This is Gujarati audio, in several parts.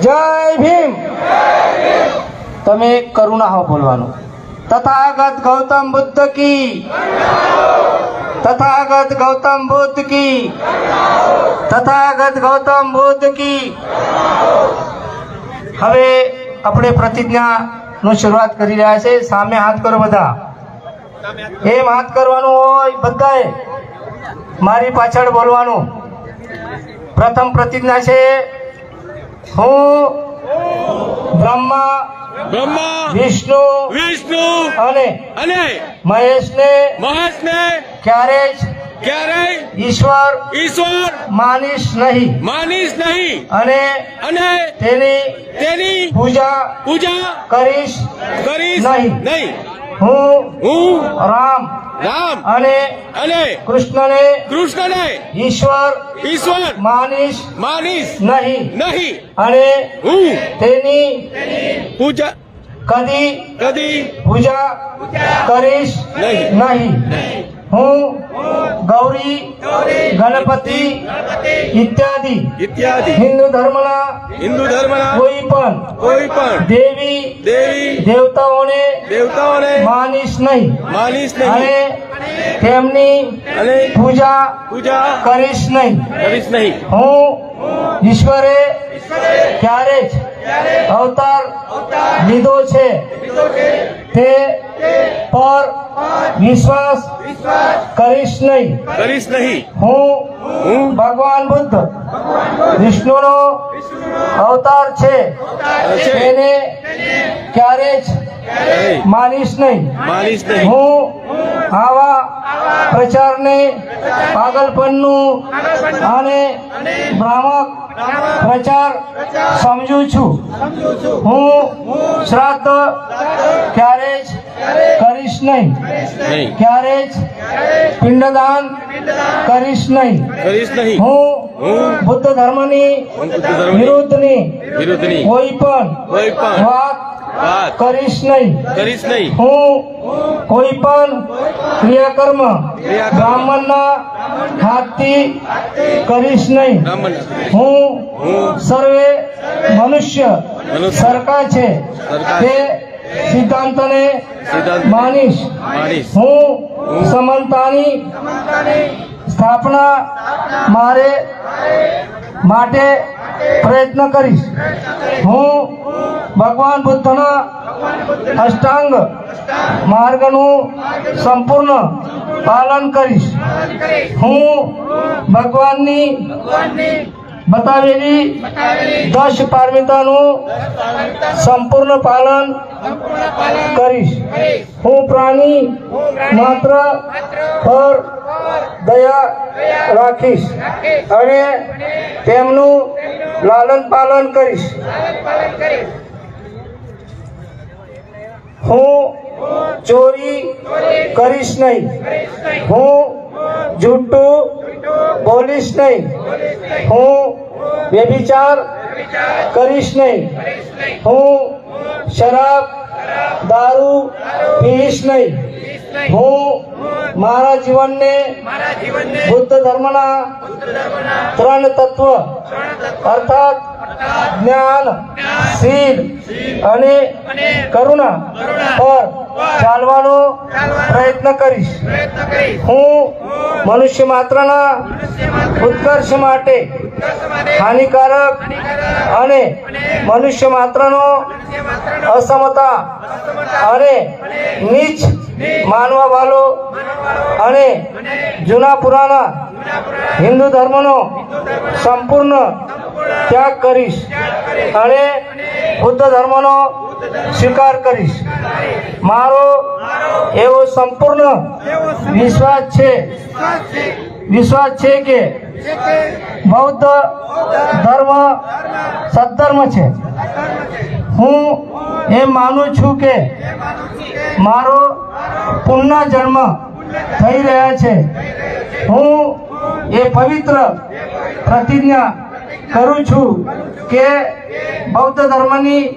જય ભીમ. તમે કરુણા હો બોલવાનું. તથાગત ગૌતમ બુદ્ધ કી. તથાગત ગૌતમ બુદ્ધ કી. તથાગત ગૌતમ બુદ્ધ કી. હવે આપણે પ્રતિજ્ઞા નું શરૂઆત કરી રહ્યા છે. સામે હાથ કરો બધા. એમ હાથ કરવાનું હોય બધાએ. મારી પાછળ બોલવાનું. પ્રથમ પ્રતિજ્ઞા છે હું બ્રહ્મા બ્રહ્મા વિષ્ણુ વિષ્ણુ અને અને મહેશને મહેશને ક્યારે ક્યારેય ઈશ્વર ઈશ્વર માનીશ નહીં. માનીશ નહીં. અને અને તેની તેની પૂજા પૂજા કરીશ કરીશ નહીં. નહીં. હું હું રામ. રામ. અને અને કૃષ્ણને કૃષ્ણને ઈશ્વર ઈશ્વર માનીશ માનીશ નહીં. નહીં. અને હું તેની પૂજા કદી કદી પૂજા કરીશ નહીં. નહીં. હું ગૌરી ગણપતિ ઇત્યાદિ. ઇત્યાદિ. હિન્દુ ધર્મના હિન્દુ ધર્મના કોઈ પણ કોઈ પણ દેવી દેવી દેવતાઓને દેવતાઓને માનીશ નહીં. માનીશ અને તેમની અને પૂજા પૂજા કરીશ નહીં. કરીશ નહીં. હું ઈશ્વરે ક્યારે જ અવતાર લીધો છે. તે પર વિશ્વાસ કરીશ નહીં. કરીશ નહીં. હું હું ભગવાન બુદ્ધ વિષ્ણુનો અવતાર છે. તેને ક્યારે જ માનીશ નહીં. હું આવા પ્રચારને પાગલપણનું અને ભ્રામક પ્રચાર સમજું છું. હું શ્રાદ્ધ ક્યારે જ કરીશ નહીં. ક્યારે જ પિંડદાન કરીશ નહીં. હું ધર્મની વિરુદ્ધની. વિરુદ્ધની કોઈ પણ કોઈ પણ વાત કરીશ નહીં. કરીશ નહીં. હું કોઈ પણ ક્રિયાકર્મ બ્રાહ્મણના હાથથી કરીશ નહીં. હું સર્વે મનુષ્ય સરકાર છે. તે સિદ્ધાંતને સિદ્ધાંત માનીશ. માનીશ. હું સમાનતાની સ્થાપના મારે માટે પ્રયત્ન કરીશ. હું ભગવાન બુદ્ધના અષ્ટાંગ માર્ગનું સંપૂર્ણ પાલન કરીશ. હું ભગવાનની બતાવેલી દસ પારમિતાનું સંપૂર્ણ પાલન કરીશ. હું પ્રાણી માત્ર પર દયા રાખીશ અને તેમનું લાલન પાલન કરીશ. હું ચોરી કરીશ નહીં. હું જૂઠું બોલીશ નહીં. હું વ્યભિચાર કરીશ નહીં હું શરાબ દારૂ પીશ નહીં હું મારા જીવનને બુદ્ધ ધર્મના ત્રણ તત્વ અર્થાત જ્ઞાન, શીલ અને કરુણા પર ચાલવાનો પ્રયત્ન કરીશ. હું મનુષ્ય માત્રના ઉત્કર્ષ માટે હાનિકારક અને મનુષ્ય માત્રનો અસમતા અને નીચ માનવા વાળો અને જૂના પુરાના હિન્દુ ધર્મનો સંપૂર્ણ ત્યાગ કરીશ. અને બુદ્ધ ધર્મનો સ્વીકાર કરીશ. મારો એવો સંપૂર્ણ વિશ્વાસ છે. વિશ્વાસ છે કે બૌદ્ધ ધર્મ સદ્ધર્મ છે. હું એ માનું છું કે મારો પુનઃ જન્મ થઈ રહ્યા છે. હું એ પવિત્ર પ્રતિજ્ઞા કરું છું કે બૌદ્ધ ધર્મની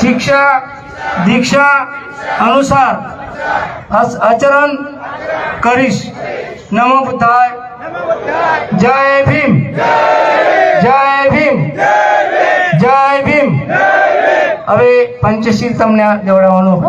શિક્ષા, દીક્ષા અનુસાર આચરણ કરીશ. નમો બુદ્ધાય. જય ભીમ. જય ભીમ. જય ભીમ. હવે પંચશીલ તમને દેવડાવવાનું.